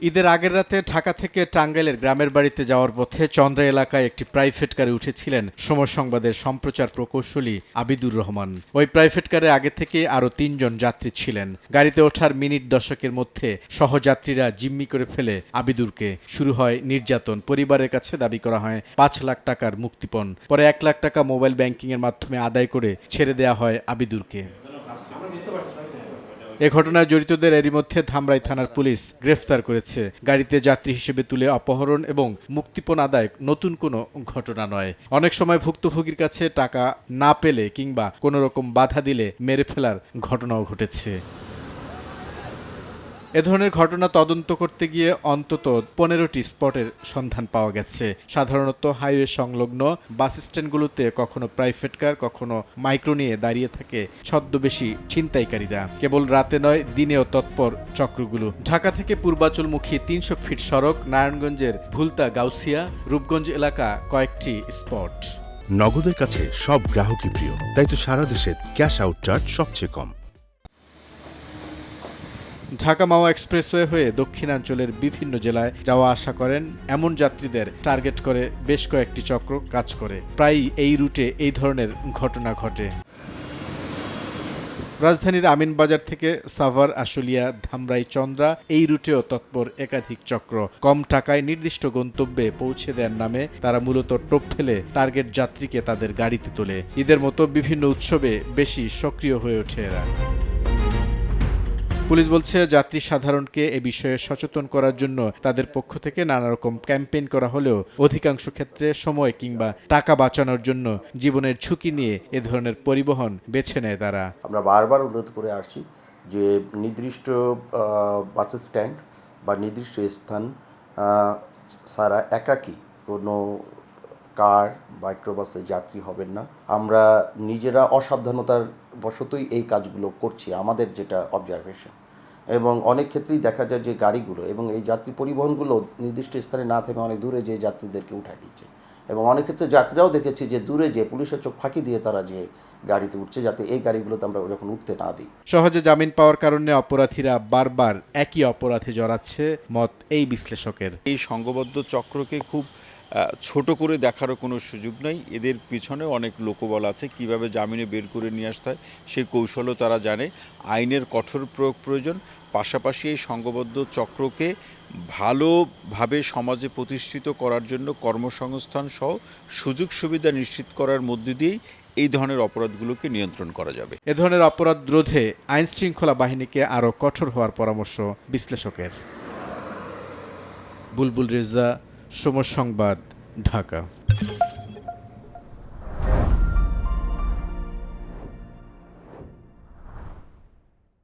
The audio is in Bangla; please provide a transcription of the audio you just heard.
ঈদের আগের রাতে ঢাকা থেকে টাঙ্গাইলের গ্রামের বাড়িতে যাওয়ার পথে চন্দ্রা এলাকায় একটি প্রাইভেট কারে উঠেছিলেন সময় সংবাদের সম্প্রচার প্রকৌশলী আবিদুর রহমান। ওই প্রাইভেট কারে আগে থেকে আরও তিনজন যাত্রী ছিলেন। গাড়িতে ওঠার মিনিট দশকের মধ্যে সহযাত্রীরা জিম্মি করে ফেলে আবিদুরকে। শুরু হয় নির্যাতন। পরিবারের কাছে দাবি করা হয়, পাঁচ লাখ টাকার মুক্তিপণ। পরে এক লাখ টাকা মোবাইল ব্যাংকিংয়ের মাধ্যমে আদায় করে ছেড়ে দেওয়া হয় আবিদুরকে। এ ঘটনায় জড়িতদের এরই মধ্যে ধামরাই থানার পুলিশ গ্রেফতার করেছে। গাড়িতে যাত্রী হিসেবে তুলে অপহরণ এবং মুক্তিপণ আদায় নতুন কোনো ঘটনা নয়। অনেক সময় ভুক্তভোগীর কাছে টাকা না পেলে কিংবা কোনো রকম বাধা দিলে মেরে ফেলার ঘটনাও ঘটেছে। এ ধরনের ঘটনা তদন্ত করতে গিয়ে অন্তত পনেরোটি স্পটের সন্ধান পাওয়া গেছে। সাধারণত হাইওয়ে সংলগ্ন বাস স্ট্যান্ডগুলোতে কখনো প্রাইভেট কার, কখনো মাইক্রো নিয়ে দাঁড়িয়ে থাকে ছদ্মবেশী ছিনতাইকারীরা। কেবল রাতে নয়, দিনেও তৎপর চক্রগুলো। ঢাকা থেকে পূর্বাচলমুখী তিনশো ফিট সড়ক নারায়ণগঞ্জের ভুলতা গাউসিয়া, রূপগঞ্জ এলাকা কয়েকটি স্পট। নগদের কাছে সব গ্রাহকই প্রিয়, তাই তো সারা দেশে ক্যাশ আউট চার্জ সবচেয়ে কম। ঢাকা মাওয়া এক্সপ্রেসওয়ে হয়ে দক্ষিণাঞ্চলের বিভিন্ন জেলায় যাওয়া আসা করেন এমন যাত্রীদের টার্গেট করে বেশ কয়েকটি চক্র কাজ করে। প্রায়ই এই রুটে এই ধরনের ঘটনা ঘটে। রাজধানীর আমিনবাজার থেকে সাভার, আশুলিয়া, ধামরাই, চন্দ্রা এই রুটেও তৎপর একাধিক চক্র। কম টাকায় নির্দিষ্ট গন্তব্যে পৌঁছে দেওয়ার নামে তারা মূলত টোপ ফেলে টার্গেট যাত্রীকে তাদের গাড়িতে তোলে। ঈদের মতো বিভিন্ন উৎসবে বেশি সক্রিয় হয়ে ওঠে এরা। পুলিশ বলছে, যাত্রী সাধারণকে এ বিষয়ে সচেতন করার জন্য তাদের পক্ষ থেকে নানা রকম ক্যাম্পেইন করা হলেও অধিকাংশ ক্ষেত্রে সময় কিংবা টাকা বাঁচানোর জন্য জীবনের ঝুঁকি নিয়ে এ ধরনের পরিবহন বেছে নেয় তারা। আমরা বারবার অনুরোধ করে আসছি যে নির্দিষ্ট বাস স্ট্যান্ড বা নির্দিষ্ট স্থান সারা একাকী কোনো কার মাইক্রোবাসে যাত্রী হবেন না। আমরা নিজেরা অসাবধানতার বশতই এই কাজগুলো করছি আমাদের যেটা অবজারভেশন এবং অনেক ক্ষেত্রেই দেখা যায় যে গাড়িগুলো এবং এই যাত্রী পরিবহনগুলো নির্দিষ্ট স্থানে না থেমে অনেক দূরে যে যাত্রীদেরকে উঠায় দিচ্ছে এবং অনেক ক্ষেত্রে যাত্রীরাও দেখেছি যে দূরে যে পুলিশের চোখ ফাঁকি দিয়ে তারা যে গাড়িতে উঠছে যাতে এই গাড়িগুলোতে আমরা যখন উঠতে না দিই। সহজে জামিন পাওয়ার কারণে অপরাধীরা বারবার একই অপরাধে জড়াচ্ছে মত এই বিশ্লেষকের। এই সংঘবদ্ধ চক্রকে খুব ছোট করে দেখারও কোনো সুযোগ নাই। এদের পিছনে অনেক লোকবল আছে কীভাবে জামিনে বের করে নিয়ে আসতে হয় সেই কৌশলও তারা জানে। আইনের কঠোর প্রয়োগ প্রয়োজন পাশাপাশি এই সংঘবদ্ধ চক্রকে ভালোভাবে সমাজে প্রতিষ্ঠিত করার জন্য কর্মসংস্থান সহ সুযোগ সুবিধা নিশ্চিত করার মধ্য দিয়েই এই ধরনের অপরাধগুলোকে নিয়ন্ত্রণ করা যাবে। এ ধরনের অপরাধ রোধে আইন শৃঙ্খলা বাহিনীকে আরও কঠোর হওয়ার পরামর্শ বিশ্লেষকের। বুলবুল রেজা সময় সংবাদ ঢাকা।